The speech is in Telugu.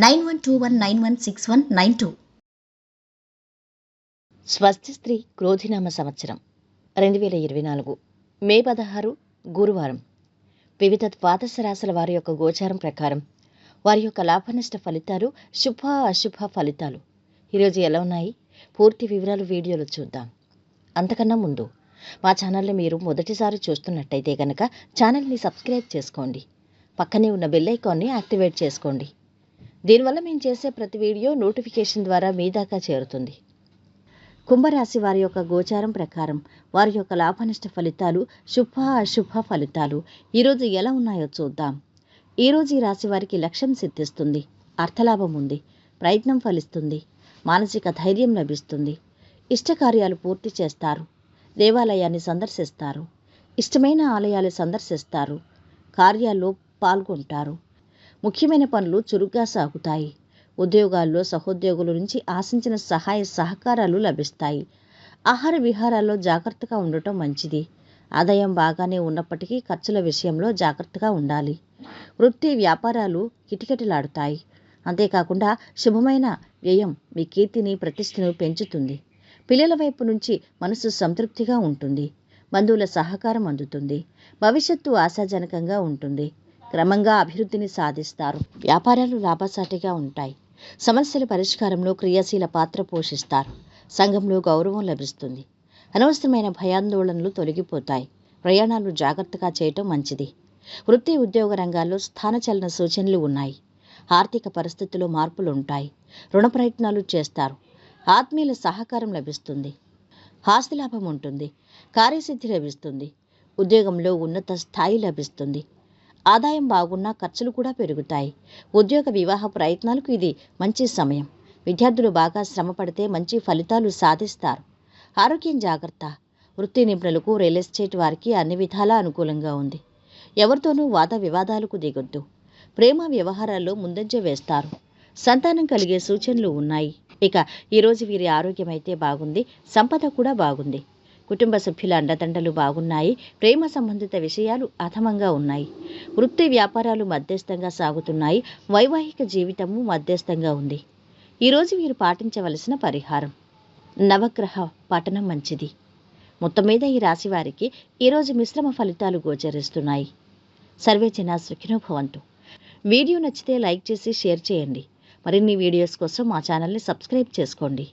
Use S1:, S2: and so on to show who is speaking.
S1: nine one two one nine one six one nine two.
S2: స్వస్తి స్త్రీ క్రోధినామ సంవత్సరం రెండు వేల ఇరవై నాలుగు మే పదహారు గురువారం. వివిధ ద్వాదశ రాశుల వారి యొక్క గోచారం ప్రకారం వారి యొక్క లాభనష్ట ఫలితాలు శుభ అశుభ ఫలితాలు. ఈరోజు ఎలా ఉన్నాయి? పూర్తి వివరాలు వీడియోలో చూద్దాం. అంతకన్నా ముందు మా ఛానల్ని మీరు మొదటిసారి చూస్తున్నట్టయితే కనుక ఛానల్ని సబ్స్క్రైబ్ చేసుకోండి. పక్కనే ఉన్న బెల్ ఐకాన్ని యాక్టివేట్ చేసుకోండి. దీనివల్ల మేము చేసే ప్రతి వీడియో నోటిఫికేషన్ ద్వారా మీ దాకా చేరుతుంది. కుంభరాశి వారి యొక్క గోచారం ప్రకారం వారి యొక్క లాభనిష్ట ఫలితాలు శుభ అశుభ ఫలితాలు ఈరోజు ఎలా ఉన్నాయో చూద్దాం. ఈరోజు ఈ రాశి వారికి లక్ష్యం సిద్ధిస్తుంది అర్థలాభం ఉంది ప్రయత్నం ఫలిస్తుంది మానసిక ధైర్యం లభిస్తుంది ఇష్టకార్యాలు పూర్తి చేస్తారు దేవాలయాన్ని సందర్శిస్తారు ఇష్టమైన ఆలయాలు సందర్శిస్తారు కార్యాల్లో పాల్గొంటారు ముఖ్యమైన పనులు చురుగ్గా సాగుతాయి. ఉద్యోగాల్లో సహోద్యోగుల నుంచి ఆశించిన సహాయ సహకారాలు లభిస్తాయి. ఆహార విహారాల్లో జాగ్రత్తగా ఉండటం మంచిది. ఆదాయం బాగానే ఉన్నప్పటికీ ఖర్చుల విషయంలో జాగ్రత్తగా ఉండాలి. వృత్తి వ్యాపారాలు కిటకిటలాడుతాయి. అంతేకాకుండా శుభమైన వ్యయం మీ కీర్తిని ప్రతిష్టను పెంచుతుంది. పిల్లల వైపు నుంచి మనసు సంతృప్తిగా ఉంటుంది. బంధువుల సహకారం అందుతుంది. భవిష్యత్తు ఆశాజనకంగా ఉంటుంది. క్రమంగా అభివృద్ధిని సాధిస్తారు. వ్యాపారాలు లాభసాటిగా ఉంటాయి. సమస్యల పరిష్కారంలో క్రియాశీల పాత్ర పోషిస్తారు. సంఘంలో గౌరవం లభిస్తుంది. అనవసరమైన భయాందోళనలు తొలగిపోతాయి. ప్రయాణాలు జాగ్రత్తగా చేయటం మంచిది. వృత్తి ఉద్యోగ రంగాల్లో స్థానచలన సూచనలు ఉన్నాయి. ఆర్థిక పరిస్థితుల్లో మార్పులు ఉంటాయి రుణ ప్రయత్నాలు చేస్తారు. ఆత్మీయుల సహకారం లభిస్తుంది. ఆస్తి లాభం ఉంటుంది. కార్యసిద్ధి లభిస్తుంది. ఉద్యోగంలో ఉన్నత స్థాయి లభిస్తుంది. ఆదాయం బాగున్నా ఖర్చులు కూడా పెరుగుతాయి. ఉద్యోగ వివాహ ప్రయత్నాలకు ఇది మంచి సమయం. విద్యార్థులు బాగా శ్రమ పడితే మంచి ఫలితాలు సాధిస్తారు. ఆరోగ్యం జాగ్రత్త. వృత్తి నిపుణులకు రియల్ ఎస్టేట్ వారికి అన్ని విధాలా అనుకూలంగా ఉంది. ఎవరితోనూ వాద వివాదాలకు దిగొద్దు. ప్రేమ వ్యవహారాల్లో ముందంజ వేస్తారు. సంతానం కలిగే సూచనలు ఉన్నాయి. ఇక ఈరోజు వీరి ఆరోగ్యం అయితే బాగుంది సంపద కూడా బాగుంది. కుటుంబ సభ్యుల అండదండలు బాగున్నాయి ప్రేమ సంబంధిత విషయాలు అధమంగా ఉన్నాయి. వృత్తి వ్యాపారాలు మధ్యస్థంగా సాగుతున్నాయి వైవాహిక జీవితము మధ్యస్థంగా ఉంది. ఈరోజు మీరు పాటించవలసిన పరిహారం. నవగ్రహ పఠనం మంచిది. మొత్తం మీద ఈ రాశి వారికి ఈరోజు మిశ్రమ ఫలితాలు గోచరిస్తున్నాయి. సర్వే జనా సుఖినోభవంతు వీడియో నచ్చితే లైక్ చేసి షేర్ చేయండి. మరిన్ని వీడియోస్ కోసం మా ఛానల్ని సబ్స్క్రైబ్ చేసుకోండి.